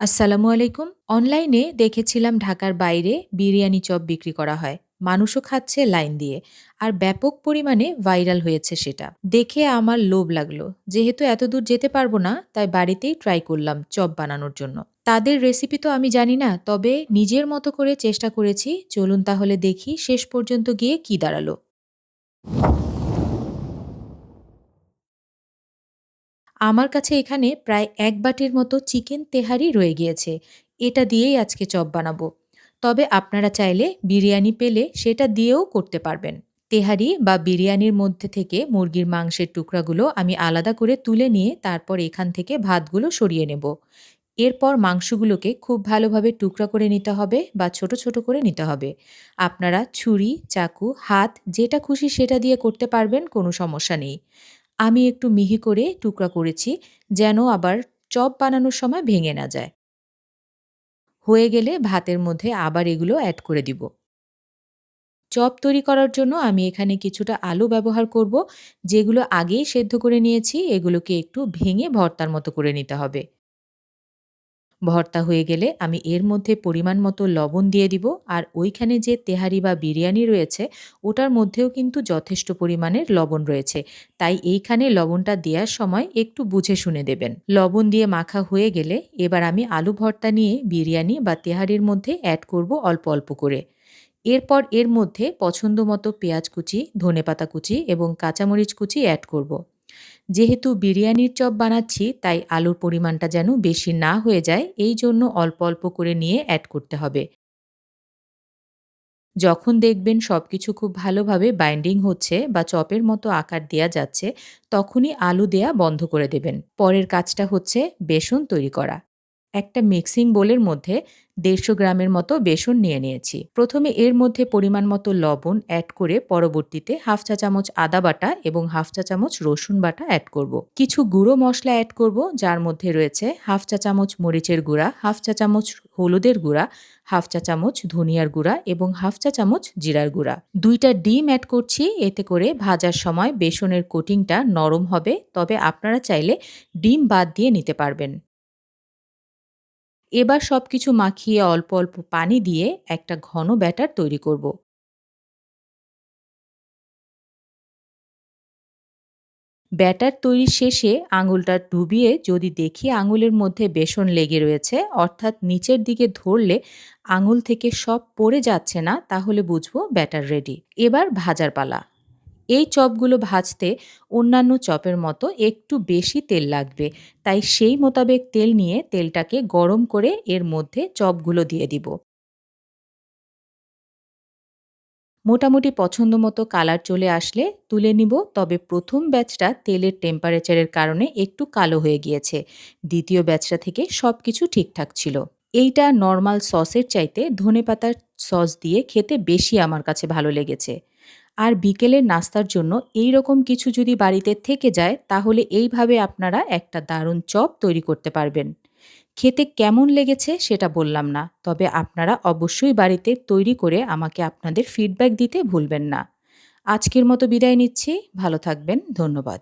আসসালামু আলাইকুম। অনলাইনে দেখেছিলাম ঢাকার বাইরে বিরিয়ানি চপ বিক্রি করা হয়। মানুষও খাচ্ছে লাইন দিয়ে। আর ব্যাপক পরিমাণে ভাইরাল হয়েছে সেটা। দেখে আমার লোভ লাগল। যেহেতু এত দূর যেতে পারব না, তাই বাড়িতেই ট্রাই করলাম চপ বানানোর জন্য। তাদের রেসিপি তো আমি জানি না, তবে নিজের মতো করে চেষ্টা করেছি। চলুন তাহলে দেখি শেষ পর্যন্ত গিয়ে কি দাঁড়াল। আমার কাছে এখানে প্রায় এক বাটির মতো চিকেন তেহারি রয়ে গিয়েছে। এটা দিয়েই আজকে চপ বানাবো। তবে আপনারা চাইলে বিরিয়ানি পেলে সেটা দিয়েও করতে পারবেন। তেহারি বা বিরিয়ানির মধ্যে থেকে মুরগির মাংসের টুকরাগুলো আমি আলাদা করে তুলে নিয়ে তারপর এখান থেকে ভাতগুলো সরিয়ে নেব। এরপর মাংসগুলোকে খুব ভালোভাবে টুকরা করে নিতে হবে বা ছোট ছোট করে নিতে হবে। আপনারা ছুরি, চাকু, হাত যেটা খুশি সেটা দিয়ে করতে পারবেন কোনো সমস্যা নেই। আমি একটু মিহি করে টুকরা করেছি যেন আবার চপ বানানোর সময় ভেঙে না যায়। হয়ে গেলে ভাতের মধ্যে আবার এগুলো অ্যাড করে দিব। চপ তৈরি করার জন্য আমি এখানে কিছুটা আলু ব্যবহার করব, যেগুলো আগেই সেদ্ধ করে নিয়েছি, এগুলোকে একটু ভেঙে ভর্তার মতো করে নিতে হবে। ভর্তা হয়ে গেলে আমি এর মধ্যে পরিমাণ মতো লবণ দিয়ে দিব। আর ওইখানে যে তেহারি বা বিরিয়ানি রয়েছে, ওটার মধ্যেও কিন্তু যথেষ্ট পরিমাণের লবণ রয়েছে। তাই এইখানে লবণটা দেওয়ার সময় একটু বুঝে শুনে দেবেন। লবণ দিয়ে মাখা হয়ে গেলে এবার আমি আলু ভর্তা নিয়ে বিরিয়ানি বা তেহারির মধ্যে অ্যাড করব অল্প অল্প করে। এরপর এর মধ্যে পছন্দ মতো পেঁয়াজ কুচি, ধনেপাতা কুচি এবং কাঁচামরিচ কুচি অ্যাড করব। যেহেতু বিরিয়ানির চপ বানাচ্ছি, তাই আলুর পরিমাণটা যেন বেশি না হয়ে যায়, এই জন্য অল্প অল্প করে নিয়ে অ্যাড করতে হবে। যখন দেখবেন সব কিছু খুব ভালোভাবে বাইন্ডিং হচ্ছে বা চপের মতো আকার দেয়া যাচ্ছে, তখনই আলু দেয়া বন্ধ করে দেবেন। পরের কাজটা হচ্ছে বেসন তৈরি করা। একটা মিক্সিং বোলের মধ্যে দেড়শো গ্রামের মতো বেসন নিয়ে নিয়েছি। প্রথমে এর মধ্যে পরিমাণ মতো লবণ অ্যাড করে পরবর্তীতে হাফ চা চামচ আদা বাটা এবং হাফ চা চামচ রসুন বাটা অ্যাড করব। কিছু গুঁড়ো মশলা অ্যাড করব, যার মধ্যে রয়েছে হাফ চা চামচ মরিচের গুঁড়া, হাফ চা চামচ হলুদের গুঁড়া, হাফ চা চামচ ধনিয়ার গুঁড়া এবং হাফ চা চামচ জিরার গুঁড়া। দুইটা ডিম অ্যাড করছি, এতে করে ভাজার সময় বেসনের কোটিংটা নরম হবে, তবে আপনারা চাইলে ডিম বাদ দিয়ে নিতে পারবেন। এবার সব কিছু মাখিয়ে অল্প অল্প পানি দিয়ে একটা ঘন ব্যাটার তৈরি করব। ব্যাটার তৈরির শেষে আঙুলটা ডুবিয়ে যদি দেখি আঙুলের মধ্যে বেসন লেগে রয়েছে, অর্থাৎ নিচের দিকে ধরলে আঙুল থেকে সব পড়ে যাচ্ছে না, তাহলে বুঝব ব্যাটার রেডি। এবার ভাজার পালা। এই চপগুলো ভাজতে অন্যান্য চপের মতো একটু বেশি তেল লাগবে। তাই সেই মোতাবেক তেল নিয়ে তেলটাকে গরম করে এর মধ্যে চপগুলো দিয়ে দিব। মোটামুটি পছন্দ মতো কালার চলে আসলে তুলে নিব, তবে প্রথম ব্যাচটা তেলের টেম্পারেচারের কারণে একটু কালো হয়ে গিয়েছে। দ্বিতীয় ব্যাচটা থেকে সব কিছু ঠিকঠাক ছিল। এইটা নর্মাল সসের চাইতে ধনেপাতার সস দিয়ে খেতে বেশি আমার কাছে ভালো লেগেছে। আর বিকেলের নাস্তার জন্য এই রকম কিছু যদি বাড়িতে থেকে যায়, তাহলে এইভাবে আপনারা একটা দারুণ চপ তৈরি করতে পারবেন। খেতে কেমন লেগেছে সেটা বললাম না, তবে আপনারা অবশ্যই বাড়িতে তৈরি করে আমাকে আপনাদের ফিডব্যাক দিতে ভুলবেন না। আজকের মতো বিদায় নিচ্ছি, ভালো থাকবেন, ধন্যবাদ।